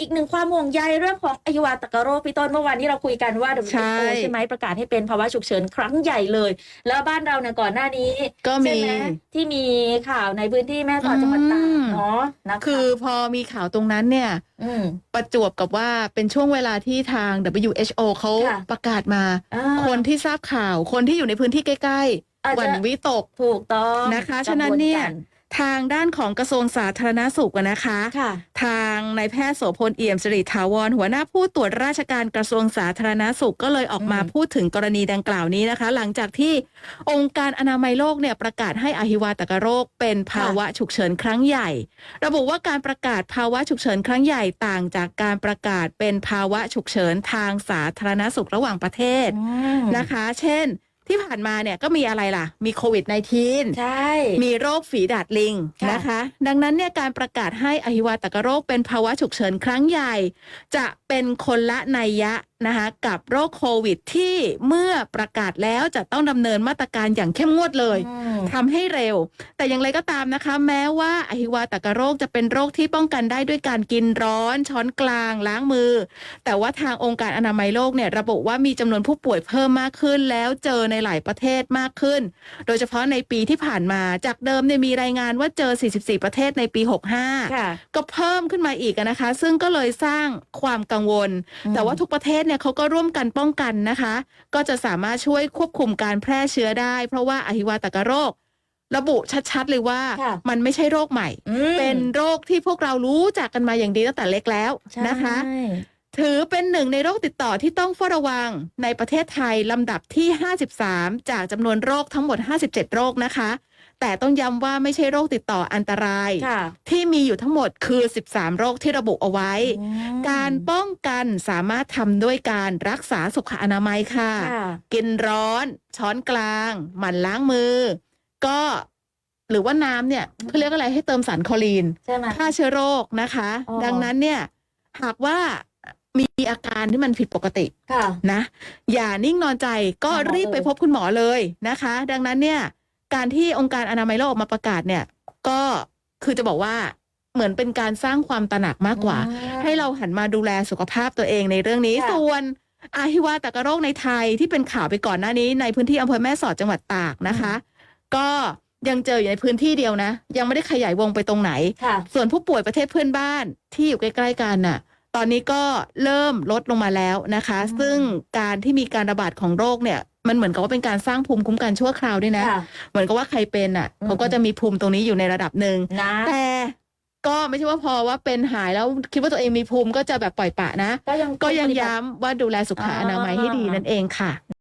อีกหนึ่งความห่วงใยเรื่องของอหิวาตกโรคพี่ต้นเมื่อวานนี้เราคุยกันว่าใช่ WHO ใช่ไหมประกาศให้เป็นภาวะฉุกเฉินครั้งใหญ่เลย แล้วบ้านเราเนี่ยก่อนหน้านี้ก็มีใช่ไหที่มีข่าวในพื้นที่แม่สอดจังหวัดตากอืมเนาะนะคะคือพอมีข่าวตรงนั้นเนี่ยอืมประจวบกับว่าเป็นช่วงเวลาที่ทาง WHO เขาค่ะประกาศมาอ่าคนที่ทราบข่าวคนที่อยู่ในพื้นที่ใกล้อาจๆหวั่จะนวิตกถูกต้องนะคะกรบวฉะนั้นเนี่ยการ ทางด้านของกระทรวงสาธารณสุขอะนะคะค่ะทางนายแพทย์โสพลเอี่ยมสิริถาวรหัวหน้าผู้ตรวจราชการกระทรวงสาธารณสุขก็เลยออกมาอืมพูดถึงกรณีดังกล่าวนี้นะคะ หลังจากที่องค์การอนามัยโลกเนี่ยประกาศให้อหิวาตกโรค เป็นภาวะฉุกเฉินครั้งใหญ่ ระบุว่าการประกาศภาวะฉุกเฉินครั้งใหญ่ต่างจากการประกาศเป็นภาวะฉุกเฉินทางสาธารณสุขระหว่างประเทศอืมนะคะ เช่น ที่ผ่านมาเนี่ยก็มีอะไรล่ะ มีโควิด -19 ใช่ มีโรคฝีดาดลิงค่ะ นะคะ ดังนั้นเนี่ยการประกาศให้อหิวาตกโรคเป็นภาวะฉุกเฉินครั้งใหญ่ จะเป็นคนละนัยยะนะคะกับโรคโควิดที่เมื่อประกาศแล้วจะต้องดำเนินมาตรการอย่างเข้มงวดเลยอืม ทำให้เร็ว แต่อย่างไรก็ตามนะคะ แม้ว่าอหิวาตกโรคจะเป็นโรคที่ป้องกันได้ด้วยการกินร้อน ช้อนกลาง ล้างมือ แต่ว่าทางองค์การอนามัยโลกเนี่ยระบุว่ามีจำนวนผู้ป่วยเพิ่มมากขึ้น แล้วเจอในหลายประเทศมากขึ้น โดยเฉพาะในปีที่ผ่านมาจากเดิมเนี่ยมีรายงานว่าเจอ 44 ประเทศในปี 65 ค่ะ ก็เพิ่มขึ้นมาอีกอะนะคะ ซึ่งก็เลยสร้างความกังวล อืม แต่ว่าทุกประเทศเนี่ยเขาก็ร่วมกันป้องกันนะคะ ก็จะสามารถช่วยควบคุมการแพร่เชื้อได้ เพราะว่าอหิวาตกโรค ระบุชัดๆเลยว่าค่ะมันไม่ใช่โรคใหม่อืมเป็นโรคที่พวกเรารู้จักกันมาอย่างดีตั้งแต่เล็กแล้วใช่นะคะ ถือเป็นหนึ่งในโรคติดต่อที่ต้องเฝ้าระวังในประเทศไทยลำดับที่ 53 จากจำนวนโรคทั้งหมด 57 โรคนะคะ แต่ต้องย้ำว่าไม่ใช่โรคติดต่ออันตรายค่ะที่มีอยู่ทั้งหมดคือ 13 โรคที่ระบุเอาไว้อืมการป้องกันสามารถทำด้วยการรักษาสุขอนามัยค่ะค่ะ กินร้อน ช้อนกลาง หมั่นล้างมือ ก็หรือว่าน้ำเนี่ยเขาเรียกอะไรให้เติมสารคลอรีนใช่ไหมฆ่าเชื้อโรคนะคะอ๋อดังนั้นเนี่ยหากว่ามีอาการที่มันผิดปกติค่ะนะ อย่านิ่งนอนใจก็หาหมอรีบไปเลยพบคุณหมอเลยนะคะ ดังนั้นเนี่ย การที่องค์การอนามัยโลกออกมาประกาศเนี่ย ก็คือจะบอกว่าเหมือนเป็นการสร้างความตระหนักมากกว่าอืมให้เราหันมาดูแลสุขภาพตัวเองในเรื่องนี้ ค่ะ ส่วนอาหิวาตกโรคในไทยที่เป็นข่าวไปก่อนหน้านี้ ในพื้นที่อำเภอแม่สอดจังหวัดตากนะคะ ก็ยังเจออยู่ในพื้นที่เดียวนะ ยังไม่ได้ขยายวงไปตรงไหน ค่ะ ส่วนผู้ป่วยประเทศเพื่อนบ้านที่อยู่ใกล้ๆกันน่ะ ตอนนี้ก็เริ่มลดลงมาแล้วนะคะ อืม ซึ่งการที่มีการระบาดของโรคเนี่ย มันเหมือนกับว่าเป็นการสร้างภูมิคุ้มกันชั่วคราวด้วยนะ ค่ะ เหมือนกับว่าใครเป็นอะอืมเขาก็จะมีภูมิตรงนี้อยู่ในระดับหนึ่ง นะแต่ก็ไม่ใช่ว่าพอว่าเป็นหายแล้วคิดว่าตัวเองมีภูมิก็จะแบบปล่อยปละนะ ก็ยังก็ยังปฏิบัติ ย้ำว่าดูแลสุขอนามัยให้ดีนั่นเองค่ะ